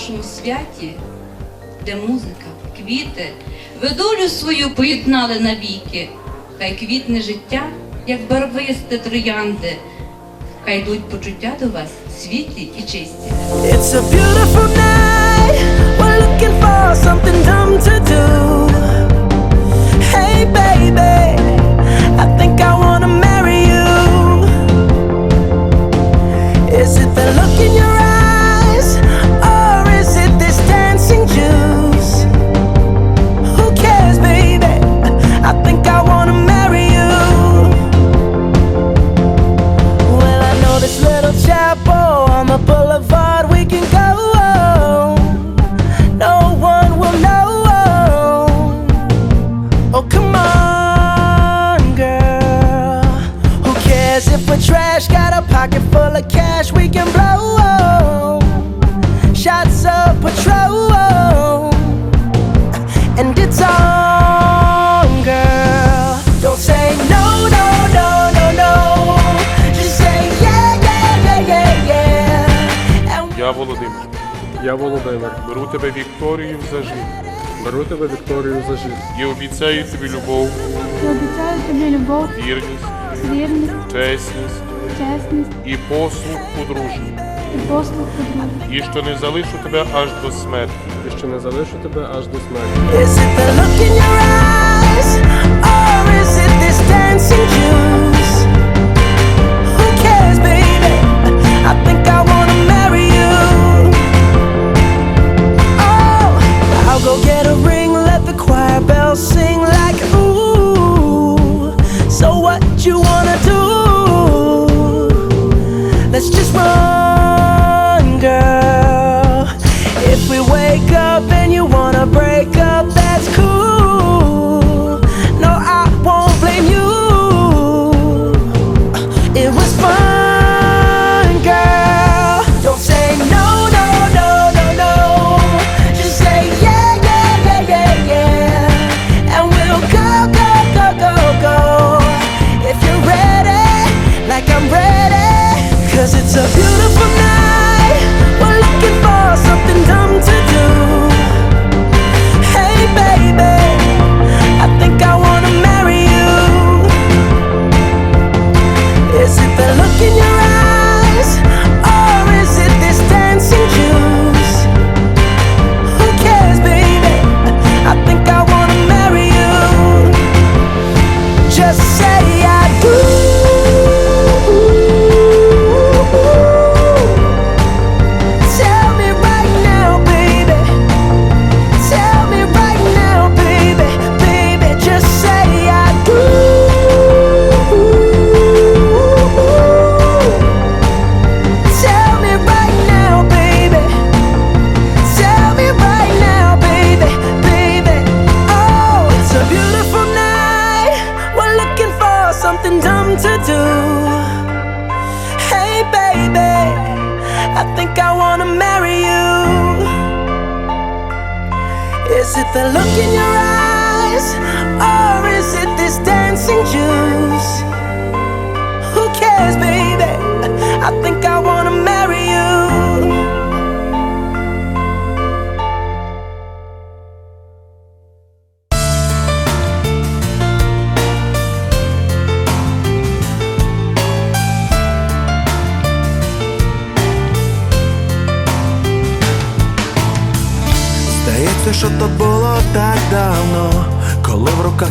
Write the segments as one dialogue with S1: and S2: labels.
S1: нашому святі, де музика, квіти, ви долю свою поєднали навіки, хай квітне життя, як барвисте троянди, хай йдуть почуття до вас світлі і чисті.
S2: It's a beautiful night. We're looking for something dumb to do.
S3: Володимир. Беру тебе Вікторію за життя
S4: Беру тебе Вікторію за життя.
S3: і обіцяю тобі любов,
S5: І обіцяю тобі любов,
S3: вірність,
S5: вірність,
S3: чесність
S5: чесність
S3: і послуг подружній,
S5: і послуг подружжя.
S3: і що не залишу тебе аж до смерті.
S4: І що не залишу тебе аж до смерті.
S2: Is it the look in your eyes? Or is it this dancing juice? Who cares, baby? I think I Go get a ring, let the choir bells sing like ooh. So what you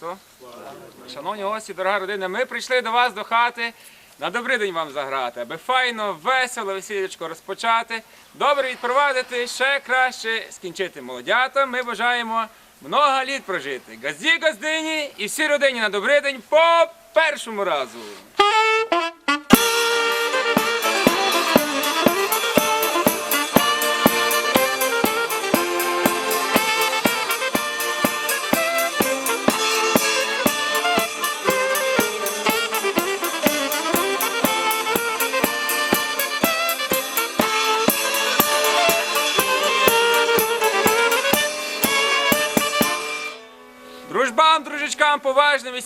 S6: Христу! Шановні гості, дорога родина, ми прийшли до вас до хати на добрий день вам заграти, аби файно, весело, весілечко розпочати, добре відпровадити, ще краще скінчити молодята. Ми бажаємо много літ прожити. Газді, газдині і всій родині на добрий день по першому разу.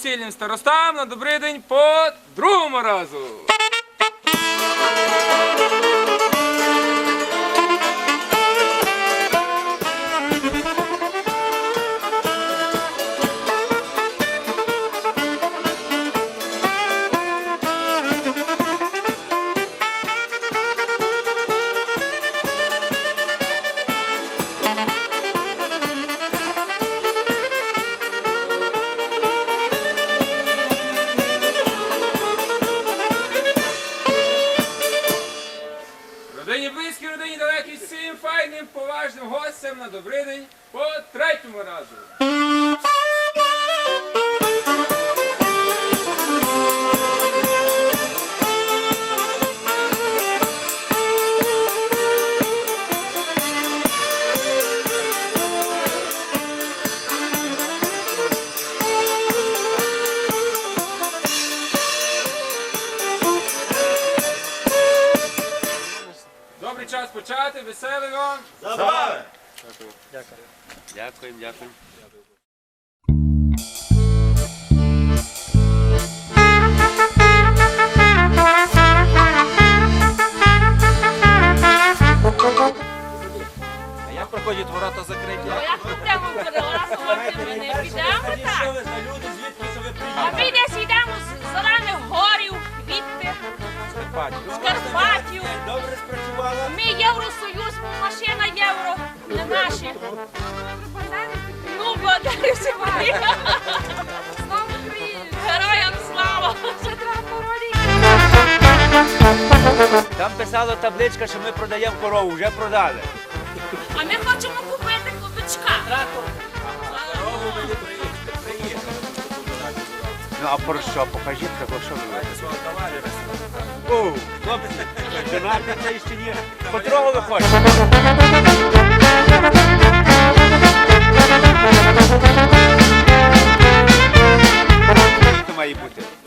S6: Весільним старостам на добрий день по другому разу. Добрий день по третьому разу. Добрий час почати, веселий вам.
S7: Дякуємо, дякуємо. Писала табличка, що ми продаємо корову, вже продали.
S8: А ми хочемо купити кубичка.
S7: Ну а про що? Покажіть, про що ви говорите? О, хлопець, женати це ще ні. Котрого ви хочете? Це має бути.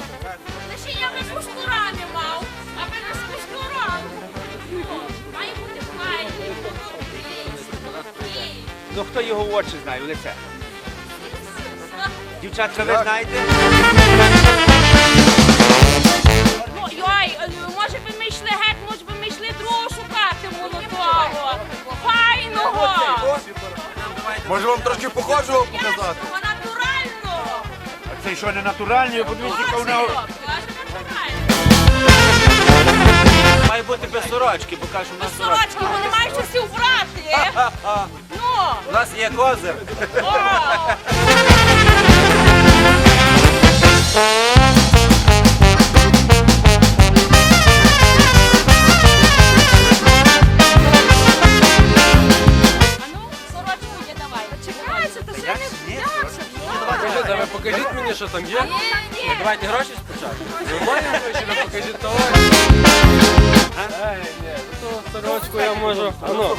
S7: Ну хто його в очі знає, в лице? Дівчатка, ви знаєте?
S8: Ну, йой, е, може би ми йшли геть, може би ми йшли другого шукати молодого. Файного.
S9: Може вам трошки похожого
S8: Ясного, натурального.
S7: А це що не натуральні, ви подивіться, яка у нього. Має бути без сорочки, бо кажу, у нас.
S8: Сорочки, вони мають щось вбрати. Ну,
S7: У нас є козир.
S8: ну, не
S4: Покажіть, ви покажіть мені, що там є. Давайте гроші спочатку. Ви маєте гроші, ви покажіть товар. Ні, то сорочку я можу. А ну.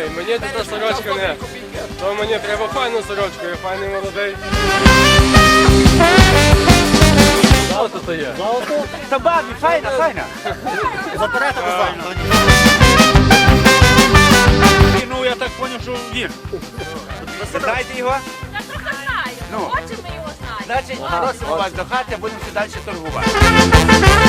S4: Ей, мені та сорочка не. То мені треба файну сорочку, я файний молодий.
S7: Вас до хати, будемо далі торгувати.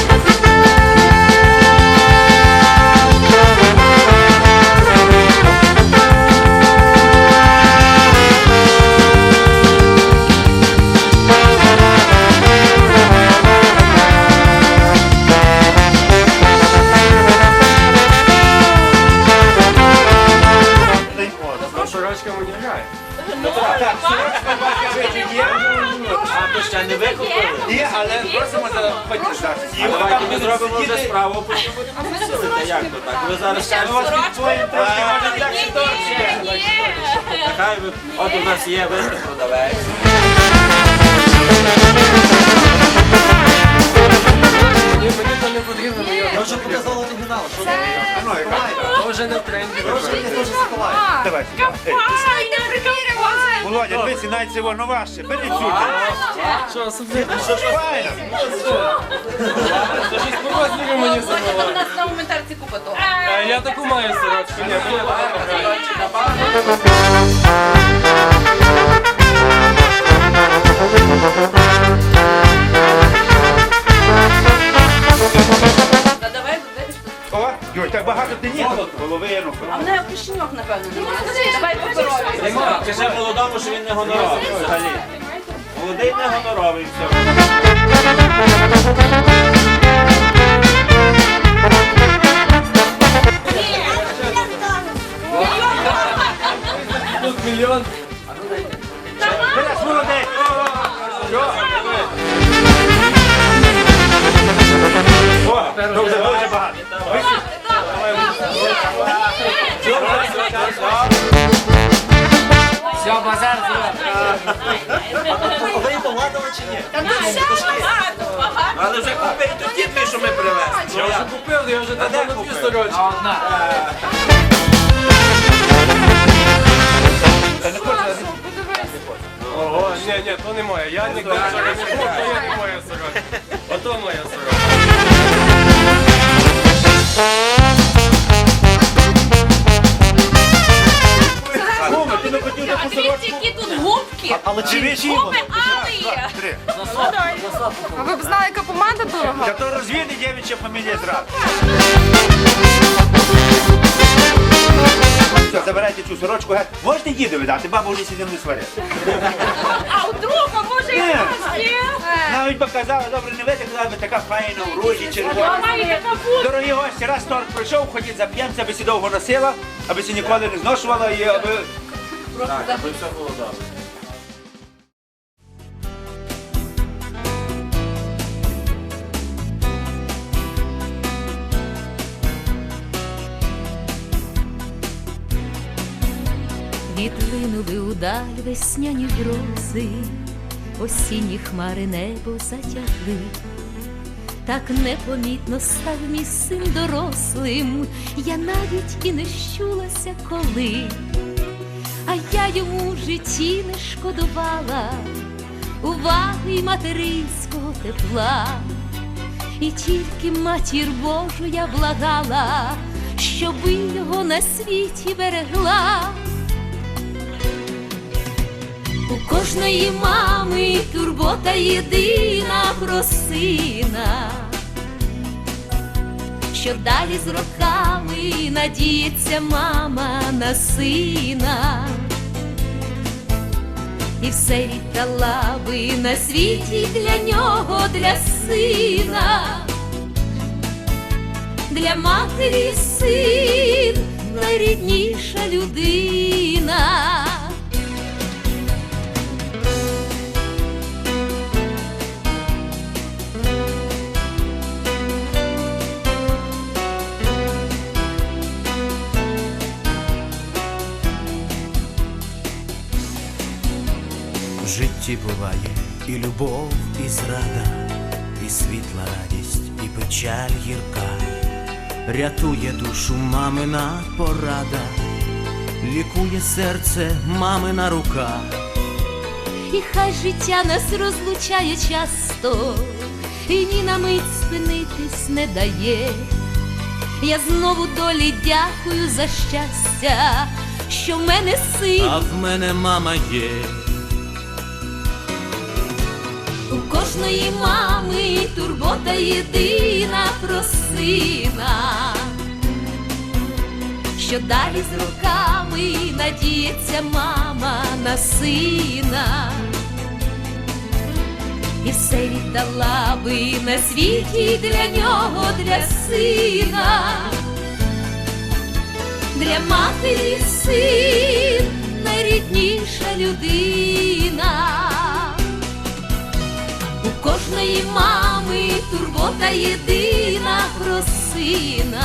S7: Хай ви, от у нас є виступ продавець.
S4: Мені, мені то не потрібно, я вже показав оригінал. То вже не в тренді.
S7: Давай.
S8: Файна, прикривай.
S7: Володя, дивися, навіть це воно важче. Бери сюди.
S4: Що, особливо?
S7: Що ж файно?
S4: Це щось по розміру мені забрало.
S1: нас на моментарці купа того.
S4: Я таку маю сорочку. Ні, мені така грає.
S1: Кишеньок, напевно, немає. Давай паперові.
S7: Кажи молодому, що він не гоноровий. Взагалі. Молодий не гоноровий. Все. Але вже купив тоді дві, що ми привезли.
S4: Я вже купив, я вже давно на дві сорочки.
S7: Та не хочу.
S4: Ого, ні, ні, то не моє. Я вчора не був, то я не моя сорочка. Ото моя сорочка.
S7: Куми, ти не хотів
S8: А
S7: таку
S8: дивіться,
S7: сорочку?
S8: які тут губки.
S7: Але чи ви
S8: Губи
S7: фамілія зразу. Все, забирайте цю сорочку, геть. Можете їду видати, бабу вже сидимо не сварити.
S8: А у друга може і
S7: Ні.
S8: є.
S7: Навіть би казали, добре, не казали би така файна, в ружі, червона.
S8: Така.
S7: Дорогі гості, раз торг пройшов, ходіть зап'ємця, аби сі довго носила, аби сі ніколи не зношувала і аби... Так, аби все було добре.
S10: Відлинули удаль весняні грози, осінні хмари небо затягли. Так непомітно став мій син дорослим, я навіть і не щулася коли, а я йому в житті не шкодувала уваги й материнського тепла, і тільки матір Божу я благала, щоби його на світі берегла. Кожної мами турбота єдина про сина, що далі з роками надіється мама на сина, і все віддала би на світі для нього, для сина, для матері син найрідніша людина.
S9: Житті буває і любов, і зрада, і світла радість, і печаль гірка. Рятує душу мамина порада, лікує серце мамина рука.
S10: І хай життя нас розлучає часто, і ні на мить спинитись не дає. Я знову долі дякую за щастя, що в мене син.
S9: А в мене мама є.
S10: Кожної мами турбота єдина про сина, що далі з роками надіється мама на сина, і все віддала би на світі для нього, для сина, для матері син найрідніша людина. Кожної мами турбота єдина про сина.